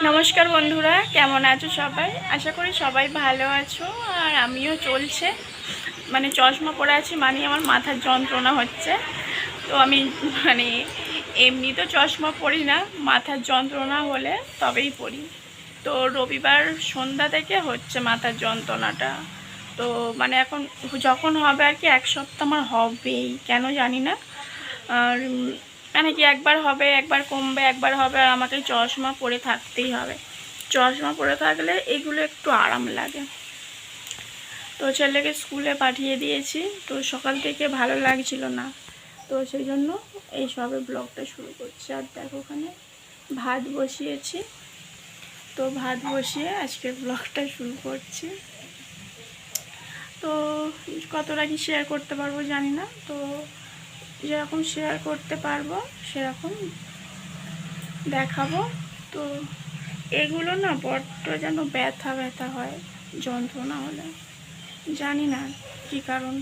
নমস্কার বন্ধুরা, কেমন আছো সবাই? আশা করি সবাই ভালো আছো, আর আমিও চলছে। মানে চশমা পরে আছি মানে আমার মাথার যন্ত্রণা হচ্ছে। তো আমি মানে এমনি তো চশমা পরি না, মাথার যন্ত্রণা হলে তবেই পরি। তো রবিবার সন্ধ্যা থেকে হচ্ছে মাথার যন্ত্রণাটা। তো মানে এখন যখন হবে আর কি, এক সপ্তাহ আমার হবেই, কেন জানি না। আর মানে কি একবার হবে, একবার কমবে, একবার হবে, আর আমাকে চশমা পরে থাকতেই হবে। চশমা পরে থাকলে এগুলো একটু আরাম লাগে। তো ছেলেকে স্কুলে পাঠিয়ে দিয়েছি, তো সকাল থেকে ভালো লাগছিল না। তো সেই জন্য এই সবে ব্লগটা শুরু করছি। আর দেখো ওখানে ভাত বসিয়েছি। তো ভাত বসিয়ে আজকে ব্লগটা শুরু করছি। তো কতটা কি শেয়ার করতে পারব জানি না। তো যেরকম শেয়ার করতে পারব, সেরকম দেখাবো। তো এগুলো না বড্ড যেন ব্যথা ব্যথা হয়, যন্ত্রণা হলে। জানি না কি কারণ।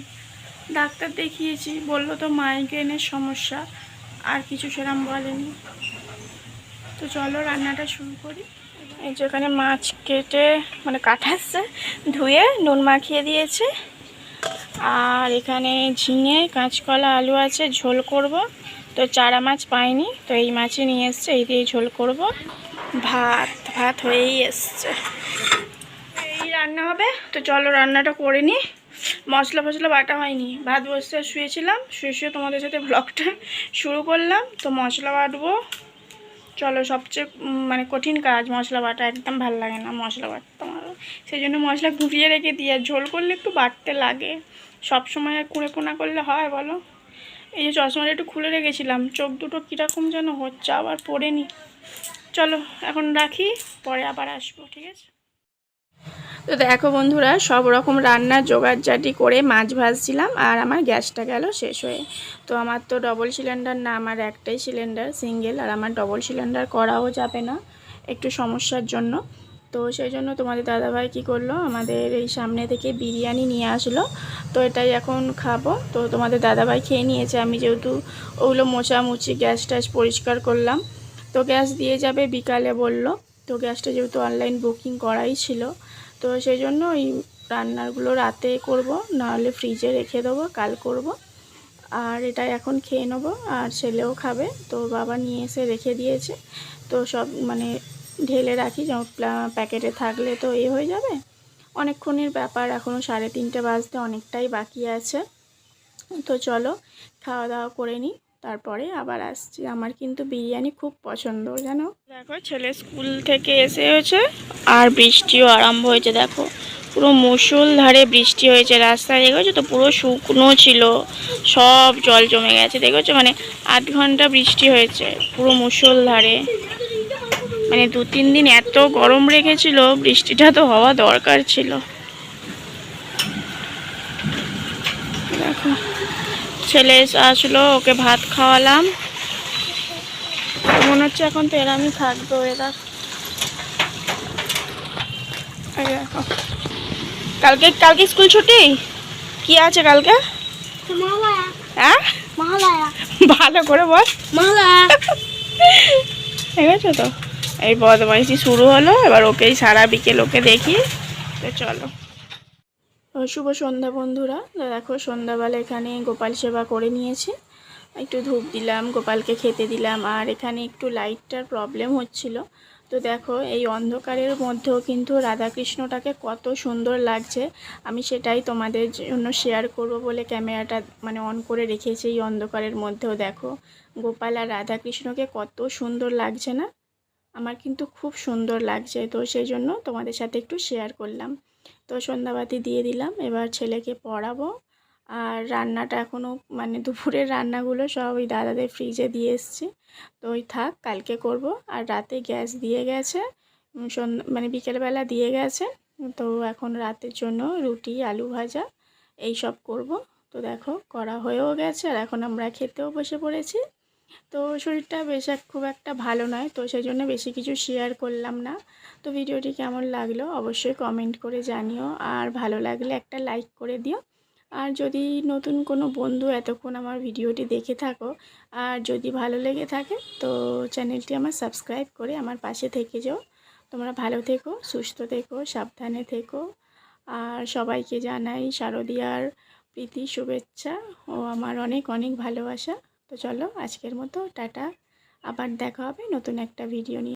ডাক্তার দেখিয়েছি, বলল তো মাইগ্রেনের সমস্যা, আর কিছু সেরম বলেনি। তো চলো রান্নাটা শুরু করি। এই যে এখানে মাছ কেটে মানে কাটাচ্ছে ধুয়ে নুন মাখিয়ে দিয়েছে। আর এখানে ঝিঙে, কাঁচকলা, আলু আছে, ঝোল করব। তো চারা মাছ পাইনি, তো এই মাছই নিয়ে এসছে, এই দিয়ে ঝোল করব। ভাত ভাত হয়েই এসছে। এই রান্না হবে, তো চলো রান্নাটা করে নিই মশলা ফসলা বাটা হয়নি, ভাত বসতে শুয়েছিলাম, শুয়ে শুয়ে তোমাদের সাথে ব্লগটা শুরু করলাম। তো মশলা বাটবো। চলো সবচেয়ে মানে কঠিন কাজ মশলা বাটা, একদম ভালো লাগে না মশলা বাটতে আমারও সেই জন্য মশলা গুটিয়ে রেখে দিয়ে ঝোল করলে একটু বাটতে লাগে। সব সময় আর কুঁড়ে কোনা করলে হয় বলো? এই যে চশমাটা একটু খুলে রেখেছিলাম, চোখ দুটো কীরকম যেন হচ্ছে, আবার পড়ে নি চলো, এখন রাখি, পরে আবার আসব, ঠিক আছে? তো দেখো বন্ধুরা, সব রকম রান্নার জোগাড়জাটি করে মাছ ভাজছিলাম, আর আমার গ্যাসটা গেল শেষ হয়ে। তো আমার তো ডবল সিলিন্ডার না, আমার একটাই সিলিন্ডার সিঙ্গেল আর আমার ডবল সিলিন্ডার করাও যাবে না, একটু সমস্যার জন্য। তো সেই জন্য তোমাদের দাদাভাই কী করল? আমাদের এই সামনে থেকে বিরিয়ানি নিয়ে আসলো। তো এটাই এখন খাব। তো তোমাদের দাদাভাই খেয়ে নিয়েছে। আমি যেহেতু ওগুলো মোছামুছি, গ্যাস ট্যাস পরিষ্কার করলাম। তো গ্যাস দিয়ে যাবে বিকালে বলল। তো গ্যাসটা যেহেতু অনলাইন বুকিং করাই ছিল। তো সেই জন্য ওই রান্নাগুলো রাতে করব, নাহলে ফ্রিজে রেখে দেবো, কাল করব। আর এটা এখন খেয়ে নেব। আর ছেলেও খাবে। তো বাবা নিয়ে এসে রেখে দিয়েছে। তো সব মানে ঢেলে রাখি যেমন প্যাকেটে থাকলে তো এ হয়ে যাবে। অনেকক্ষণের ব্যাপার এখনও সাড়ে তিনটে বাজতে অনেকটাই বাকি আছে। তো চলো খাওয়া দাওয়া করে নিই, তারপরে আবার আসছি। আমার কিন্তু বিরিয়ানি খুব পছন্দ, জানো? দেখো, ছেলে স্কুল থেকে এসে হয়েছে, আর বৃষ্টিও আরম্ভ হয়েছে, দেখো। পুরো মুসুলধারে বৃষ্টি হয়েছে, রাস্তায় দেখেছ তো, পুরো শুকনো ছিল। সব জল জমে গেছে, দেখেছ? মানে আধ ঘণ্টা বৃষ্টি হয়েছে, পুরো মুসুলধারে মানে দু তিন দিন এত গরম রেখেছিল বৃষ্টিটা তো হওয়া দরকার ছিল। দেখো ছেলে আসলো ওকে ভাত খাওয়ালাম। মনে হচ্ছে এখন তো এরামই থাকবে ওয়েদার দেখো। কালকে কালকে স্কুল ছুটি? কি আছে কালকে? হ্যাঁ? ভালো করে বল। ঠিক আছে তো? এই বদমাইশি শুরু হলো, এবার ওকেই সারা বিকেল ওকে দেখি। তো চলো। শুভ সন্ধ্যা বন্ধুরা। দেখো, সন্ধ্যাবেলা এখানে গোপাল সেবা করে নিয়েছি। একটু ধূপ দিলাম, গোপালকে খেতে দিলাম, আর এখানে একটু লাইটটার প্রবলেম হচ্ছিল। তো দেখো, এই অন্ধকারের মধ্যেও কিন্তু রাধাকৃষ্ণটাকে কত সুন্দর লাগছে। আমি সেটাই তোমাদের জন্য শেয়ার করব বলে ক্যামেরাটা মানে অন করে রেখেছি এই অন্ধকারের মধ্যেও দেখো। গোপাল আর রাধাকৃষ্ণকে কত সুন্দর লাগছে না? আমার কিন্তু খুব সুন্দর লাগছে। তো সেই জন্য তোমাদের সাথে একটু শেয়ার করলাম। তো সন্ধ্যাবাতি দিয়ে দিলাম, এবার ছেলেকে পড়াবো। আর রান্নাটা এখনও মানে দুপুরের রান্নাগুলো সব ওই দাদাদের ফ্রিজে দিয়ে এসছি। তো ওই থাক, কালকে করব। আর রাতে গ্যাস দিয়ে গেছে মানে বিকেলবেলা দিয়ে গেছে। তো এখন রাতের জন্য রুটি, আলু ভাজা, এই সব করব। তো দেখো করা হয়েও গেছে, আর এখন আমরা খেতেও বসে পড়েছি। তো শরীরটা বেশ এক, খুব একটা ভালো নয়, তো সেই জন্য বেশি কিছু শেয়ার করলাম না। তো ভিডিওটি কেমন লাগল অবশ্যই কমেন্ট করে জানিও, আর ভালো লাগলে একটা লাইক করে দিও। আর যদি নতুন কোনো বন্ধু এতক্ষণ আমার ভিডিওটি দেখে থাকো, আর যদি ভালো লেগে থাকে, তো চ্যানেলটি আমার সাবস্ক্রাইব করে আমার পাশে থেকে যাও। তোমরা ভালো থেকো, সুস্থ থেকো, সাবধানে থেকো। আর সবাইকে জানাই শারদীয়ার প্রীতি, শুভেচ্ছা ও আমার অনেক অনেক ভালোবাসা। তো চলো আজকের মতো টাটা। আবার দেখা হবে নতুন একটা ভিডিও নিয়ে।